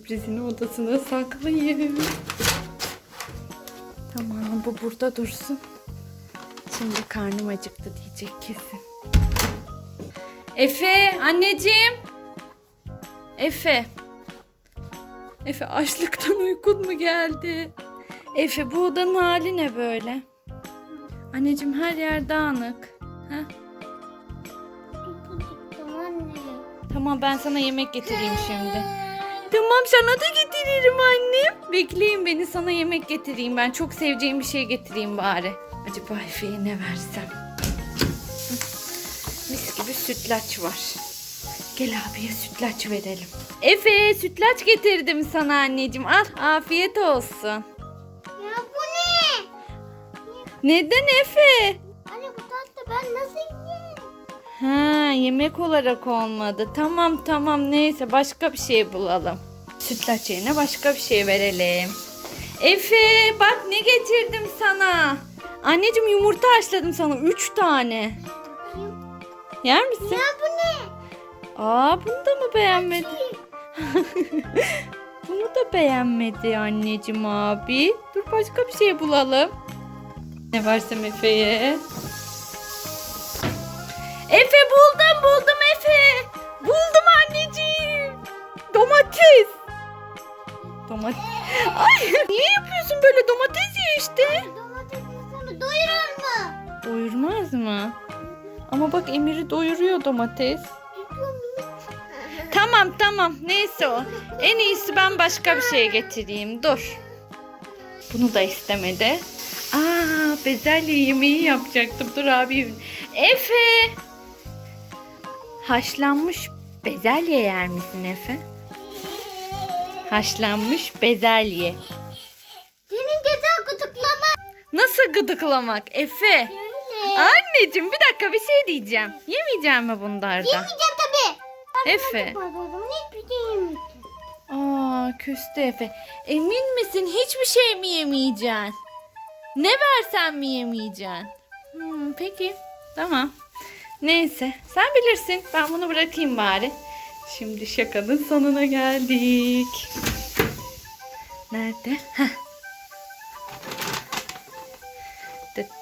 Sürprizini odasına saklayayım. Tamam bu burada dursun. Şimdi karnım acıktı diyecek kesin. Efe anneciğim. Efe. Efe açlıktan uykun mu geldi? Efe bu odanın hali ne böyle? Anneciğim her yer dağınık. Ha? Anne. Tamam ben sana yemek getireyim şimdi. Tamam sana da getiririm annem. Bekleyin beni sana yemek getireyim. Ben çok seveceğim bir şey getireyim bari. Acaba Efe'ye ne versem? Mis gibi sütlaç var. Gel abiye sütlaç verelim. Efe sütlaç getirdim sana anneciğim. Al afiyet olsun. Ya bu ne? Neden Efe? Anne bu tatlı ben nasıl? Ha yemek olarak olmadı. Tamam tamam neyse başka bir şey bulalım. Sütlaç yerine başka bir şey verelim. Efe bak ne getirdim sana. Anneciğim yumurta haşladım sana. Üç tane. Yer misin? Ya bu ne? Aa bunu da mı beğenmedi? bunu da beğenmedi anneciğim abi. Dur başka bir şey bulalım. Ne versem Efe'ye? Doyuruyor domates. Tamam tamam neyse o. En iyisi ben başka bir şey getireyim. Dur. Bunu da istemedi. Aa bezelye yemeği yapacaktım. Dur abi. Efe. Haşlanmış bezelye yer misin Efe? Haşlanmış bezelye. Senin güzel gıdıklama. Nasıl gıdıklamak Efe? Anneciğim bir dakika bir şey diyeceğim. Yemeyeceğim mi bunlardan? Yemeyeceğim tabii. Efe. Şey yemeyeceğim. Aa küstü Efe. Emin misin hiçbir şey mi yemeyeceksin? Ne versen mi yemeyeceksin? Hmm, peki tamam. Neyse sen bilirsin. Ben bunu bırakayım bari. Şimdi şakanın sonuna geldik. Nerede? Heh.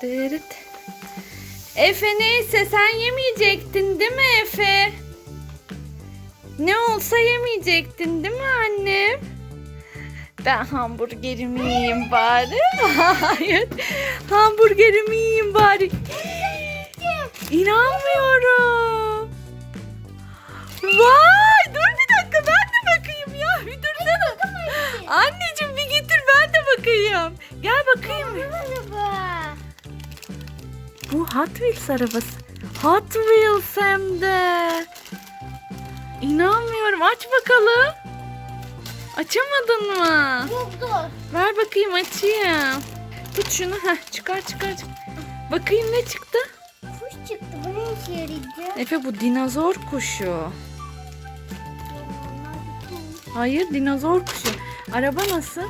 Tırıt. Efe neyse sen yemeyecektin değil mi Efe? Ne olsa yemeyecektin değil mi annem? Ben hamburgerimi yiyeyim bari. Hayır. Hamburgerimi yiyeyim bari. İnanmıyorum. Vay dur bir dakika ben de bakayım ya. Bir dursana. Anneciğim bir getir ben de bakayım. Gel bakayım. Bu Hot Wheels arabası. Hot Wheels hem de. İnanmıyorum. Aç bakalım. Açamadın mı? Zor. Ver bakayım açayım. Tut şunu. Heh, çıkar çıkar. çıkar. Bakayım ne çıktı? Kuş çıktı. Bu ne işe yarayacak? Efe bu dinozor kuşu. Hayır dinozor kuşu. Araba nasıl?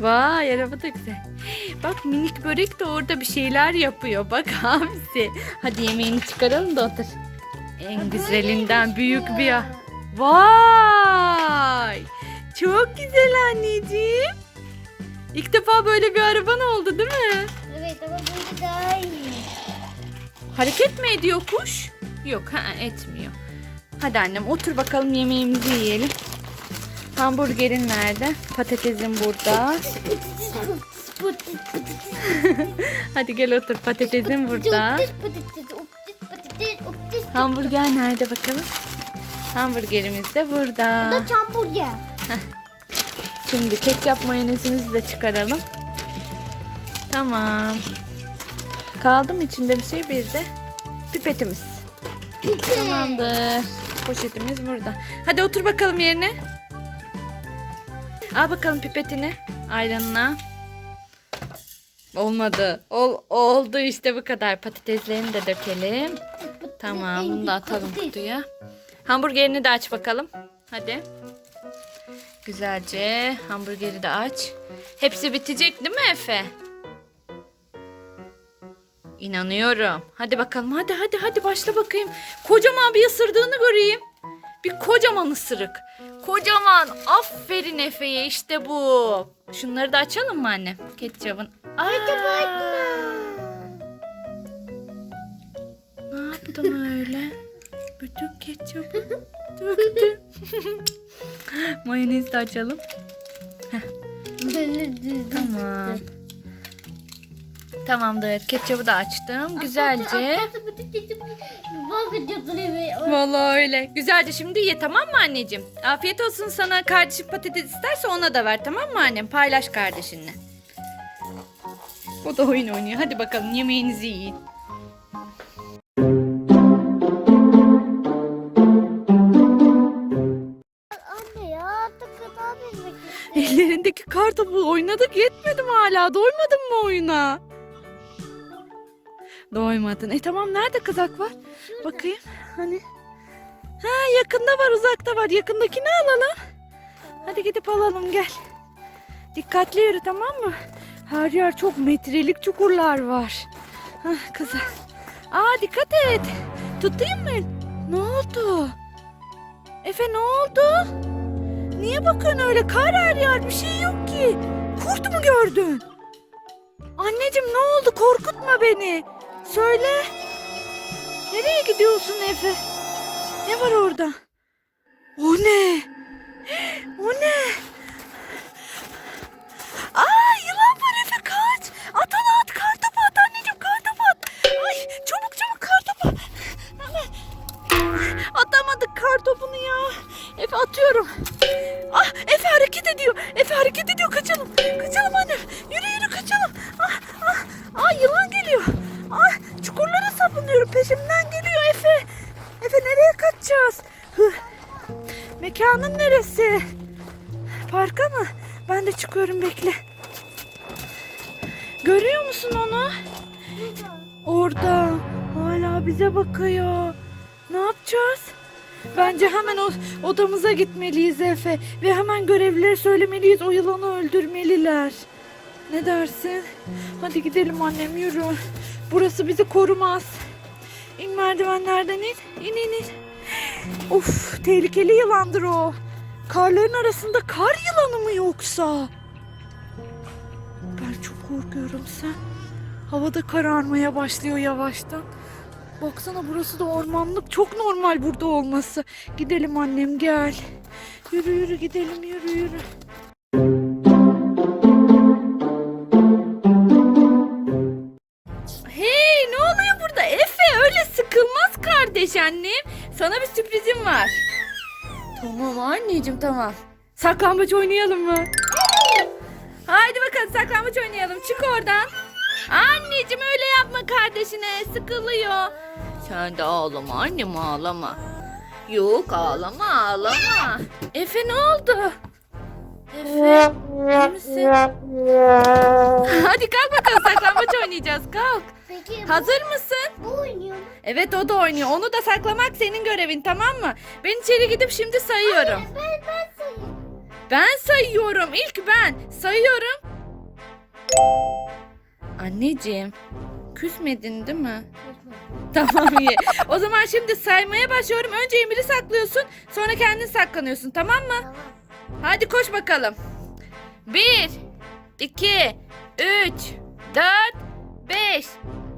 Vay araba da güzel. Bak minik börek de orada bir şeyler yapıyor. Bak abisi. Hadi yemeğini çıkaralım da otur. En güzelinden büyük bir... Vay! Çok güzel anneciğim. İlk defa böyle bir araban oldu değil mi? Evet ama böyle daha iyi. Hareket mi ediyor kuş? Yok ha etmiyor. Hadi annem otur bakalım yemeğimizi yiyelim. Hamburgerin nerede? Patatesin burada. Hadi gel otur patatesin burada. Hamburger nerede bakalım? Hamburgerimiz de burada. Bu da çamburger. Şimdi ketçap mayonezimizi de çıkaralım. Tamam. Kaldı mı içinde bir şey? Bir de pipetimiz. Tamamdır. Poşetimiz burada. Hadi otur bakalım yerine. Al bakalım pipetini. Ayranına. Olmadı. Ol, oldu işte bu kadar. Patateslerini de dökelim. Tamam bunu da atalım kutuya. Hamburgerini de aç bakalım. Hadi. Güzelce hamburgeri de aç. Hepsi bitecek değil mi Efe? İnanıyorum. Hadi bakalım hadi hadi hadi başla bakayım. Kocaman bir ısırdığını göreyim. Bir kocaman ısırık. Kocaman. Aferin Efe'ye işte bu. Şunları da açalım mı anne? Ketçapın. Aa, ne yaptım öyle? Bütün ketçapı döktüm. Mayonez de açalım. Tamam. Tamamdır. Ketçapı da açtım. Güzelce. Vallahi öyle. Güzelce şimdi ye tamam mı anneciğim? Afiyet olsun sana. Kardeşim patates isterse ona da ver tamam mı annem? Paylaş kardeşinle. O da oyun oynuyor. Hadi bakalım yemeğinizi yiyin. Anne ya takıdan bilmek Ellerindeki kartopu oynadık yetmedi mi hala? Doymadın mı oyuna? Doymadın. E tamam nerede kızak var? Bakayım. Hani? Ha yakında var uzakta var. Yakındakini alalım. Hadi gidip alalım gel. Dikkatli yürü tamam mı? Her yer çok metrelik çukurlar var. Hah kızak. Aa dikkat et. Tutayım mı? Ne oldu? Efe ne oldu? Niye bakıyorsun öyle? Kar her yer bir şey yok ki. Kurt mu gördün? Anneciğim ne oldu? Korkutma beni. Söyle. Nereye gidiyorsun Efe? Ne var orada? O ne? O ne? Aa yılan Hı. Mekanın neresi? Parka mı? Ben de çıkıyorum bekle. Görüyor musun onu? Orada. Hala bize bakıyor. Ne yapacağız? Bence hemen o odamıza gitmeliyiz Efe. Ve hemen görevlilere söylemeliyiz o yılanı öldürmeliler. Ne dersin? Hadi gidelim annem yürü. Burası bizi korumaz. İn merdivenlerden in. İn in in. Of tehlikeli yılandır o. Karların arasında kar yılanı mı yoksa? Ben çok korkuyorum sen. Havada kararmaya başlıyor yavaştan. Baksana burası da ormanlık. Çok normal burada olması. Gidelim annem gel. Yürü yürü gidelim yürü yürü. Hey ne oluyor burada? Efe öyle sıkılmaz kardeş annem. Sana bir sürprizim var. Tamam anneciğim tamam. Saklambaç oynayalım mı? Haydi bakalım saklambaç oynayalım. Çık oradan. Anneciğim öyle yapma kardeşine. Sıkılıyor. Sen de ağlama annem ağlama. Yok ağlama ağlama. Efe ne oldu? Efe iyi misin? Hadi kalk bakalım saklambaç oynayacağız kalk. Peki bu, Hazır mısın? bu oynuyor? Evet o da oynuyor. Onu da saklamak senin görevin tamam mı? Ben içeri gidip şimdi sayıyorum. Ben ben sayayım. Ben sayıyorum. İlk ben. Sayıyorum. Anneciğim. Küsmedin değil mi? Tamam iyi. O zaman şimdi saymaya başlıyorum. Önce Emir'i saklıyorsun. Sonra kendin saklanıyorsun tamam mı? Tamam. Hadi koş bakalım. Bir, iki, üç, dört, beş,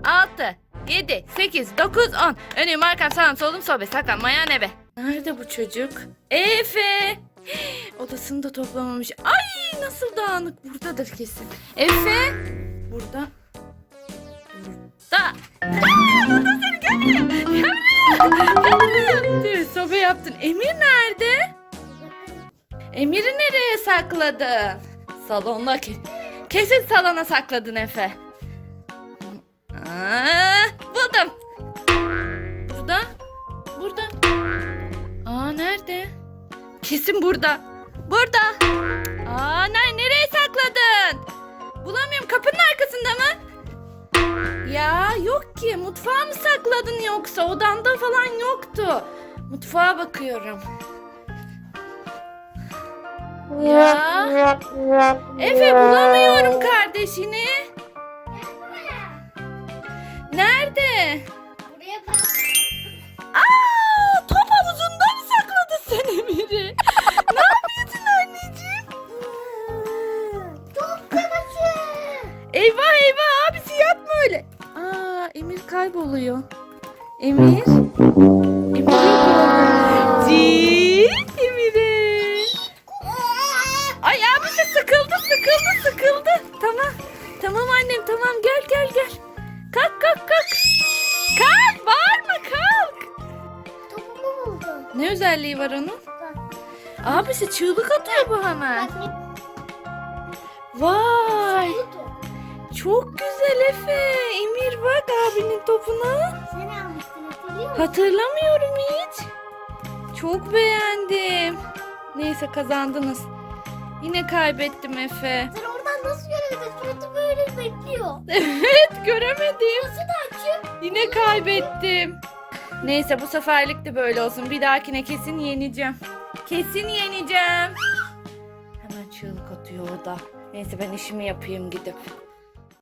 altı, yedi, sekiz, dokuz, on. Önüm arkam sağım solum sobe saklanmayan ebe. Nerede bu çocuk? Efe. Odasını da toplamamış. Ay nasıl dağınık buradadır kesin. Efe. Burada. Burada. Aa, burada seni. Gel buraya. Tüh, Sobe yaptın. Emir nerede? Emir'i nereye sakladın? Salonda ke- kesin salona sakladın Efe. Kesin burada. Burada. Aa ne nereye sakladın? Bulamıyorum. Kapının arkasında mı? Ya yok ki. Mutfağa mı sakladın yoksa? Odanda falan yoktu. Mutfağa bakıyorum. Ya. Efe bulamıyorum kardeşini. Emir. Emir. Cil. Emir'e. Ay abisi sıkıldı sıkıldı sıkıldı. Tamam. Tamam annem tamam gel gel gel. Kalk kalk kalk. Kalk bağırma kalk. Topumu buldum. Ne özelliği var onun? Bak. Abisi çığlık atıyor bu hemen. Bak Vay. Çok güzel Efe. Emir bak abinin topuna. Sen almıştın hatırlıyor musun? Hatırlamıyorum hiç. Çok beğendim. Neyse kazandınız. Yine kaybettim Efe. Sen oradan nasıl göremedin? Suratı böyle bekliyor. Evet göremedim. Nasıl da? Yine kaybettim. Neyse bu seferlik de böyle olsun. Bir dahakine kesin yeneceğim. Kesin yeneceğim. Hemen çığlık atıyor o da. Neyse ben işimi yapayım gidip.